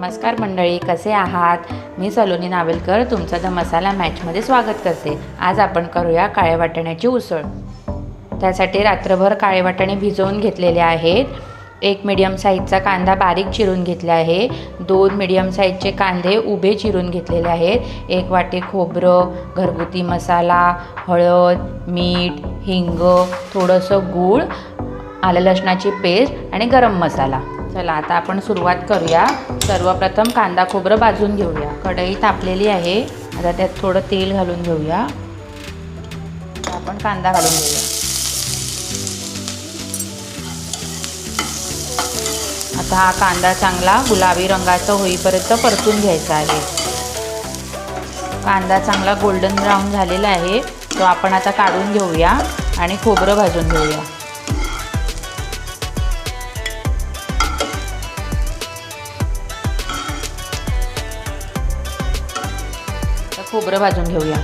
नमस्कार मंडळी कसे आहात? मी सलोनी नावेलकर तुमचं द मसाला मॅचमध्ये स्वागत करते. आज आपण करूया काळे वाटाण्याची उसळ. त्यासाठी रात्रभर काळे वाटाणे भिजवून घेतलेले आहेत. एक मिडियम साईजचा कांदा बारीक चिरून घेतला आहे. दोन मिडियम साईजचे कांदे उभे चिरून घेतलेले आहेत. एक वाटी खोबरं घरगुती मसाला हळद मीठ हिंग थोडंसं गूळ आलं लसणाची पेस्ट आणि गरम मसाला. चला आता आपण सुरुवात करूया. सर्वप्रथम कांदा खोबरं भाजून घेऊया. कढई तापलेली आहे. आता त्यात थोडं तेल घालून घेऊया. आपण कांदा घालून घेऊया. आता हा कांदा चांगला गुलाबी रंगाचा होईपर्यंत परतून घ्यायचा आहे. कांदा चांगला गोल्डन ब्राऊन झालेला आहे. तो आपण आता काढून घेऊया आणि खोबरं भाजून घेऊया. खोबरं भाजून घेऊया.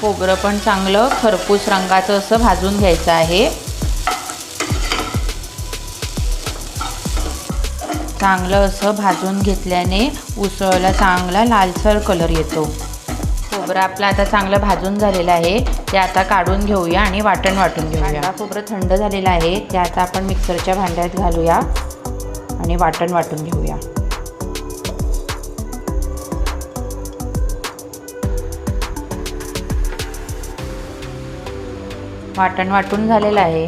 खोबरं पण चांगलं खरपूस रंगाचं असं भाजून घ्यायचं आहे. चांगलं असं भाजून घेतल्याने उसळला चांगला लालसर कलर येतो. खोबरं आपलं आता चांगलं भाजून झालेलं आहे. ते आता काढून घेऊया आणि वाटण वाटून घेऊया. खोबरं थंड झालेलं आहे. ते आता आपण मिक्सरच्या भांड्यात घालूया आणि वाटण वाटून घेऊया. वाटण वाटून झालेलं आहे.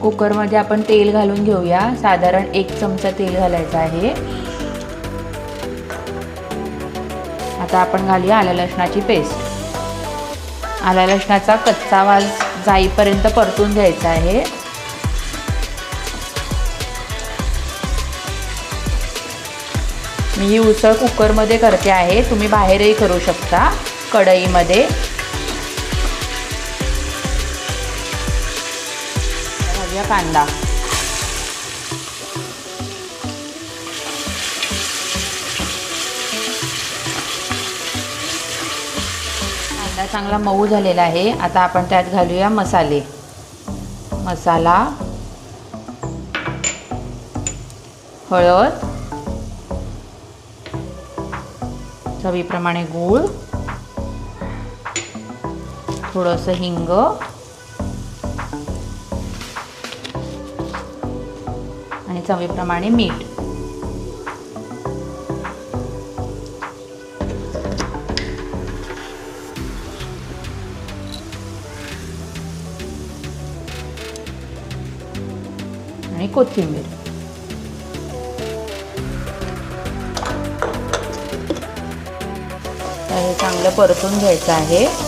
कुकरमध्ये आपण तेल घालून घेऊया. साधारण एक चमचा तेल घालायचं आहे. आता आपण घालूया आल्या लसणाची पेस्ट. आल्या लसणाचा कच्चा वाल जाईपर्यंत परतून घ्यायचा आहे. मी ही उसळ कुकरमध्ये करते आहे. तुम्ही बाहेरही करू शकता. कढईमध्ये. कांदा. कांदा चांगला मऊ झालेला आहे. आता आपण त्यात घालूया मसाले. मसाला हळद चवीप्रमाणे गूळ थोडंसं हिंग चवीप्रमाणे मीठ. आणि कोथिंबीर. हे चांगलं परतून घ्यायचं आहे.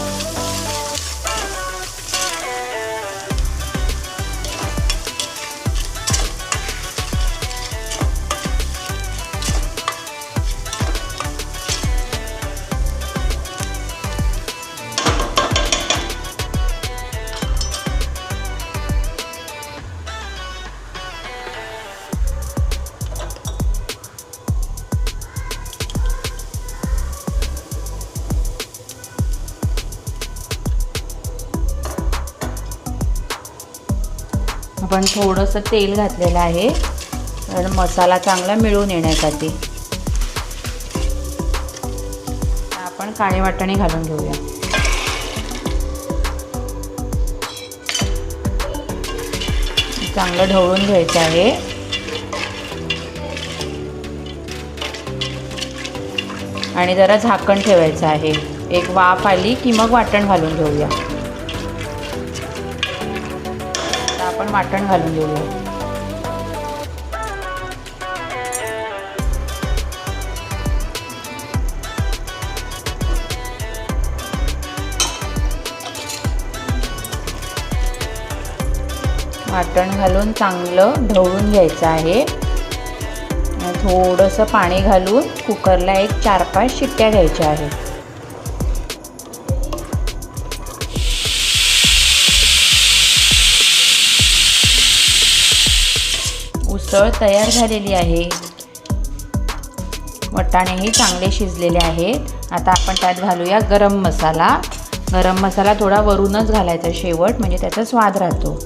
आपण थोडंसं तेल घातलेलं आहे. कारण मसाला चांगला मिळून येण्यासाठी. आपण काळे वाटाणे घालून घेऊया. चांगलं ढवळून घ्यायचं आहे. आणि जरा झाकण ठेवायचं आहे. एक वाफ आली की मग वाटण घालून घेऊया. आपण वाटण घालून देऊया. वाटण घालून चांगलं ढवळून घ्यायचं आहे. थोडंसं पाणी घालून कुकरला एक चार पाच शिट्ट्या घ्यायच्या आहेत. चळ तयार झालेली आहे. वटाणेही चांगले शिजलेले आहेत. आता आपण त्यात घालूया गरम मसाला. गरम मसाला थोडा वरूनच घालायचा शेवट म्हणजे त्याचा स्वाद राहतो.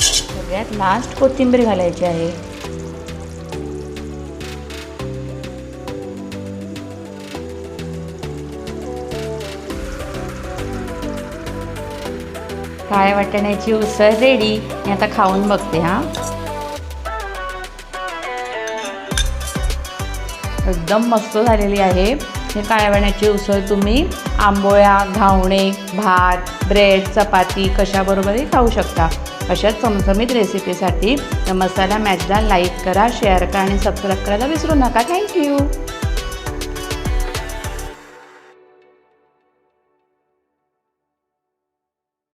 सगळ्यात लास्ट कोथिंबीर घालायची आहे. काळ्या वाटाण्याची उसळ रेडी मी आता खाऊन बघते हा. एकदम मस्त झालेली आहे. हे काळ्या वाटाण्याची उसळ तुम्ही? आंबोळ्या घावणे भात ब्रेड चपाती कशाबरोबरही खाऊ शकता. अशाच चमचमीत रेसिपीसाठी मसाला मॅचला लाईक करा शेअर करा आणि सबस्क्राईब करायला विसरू नका. थँक्यू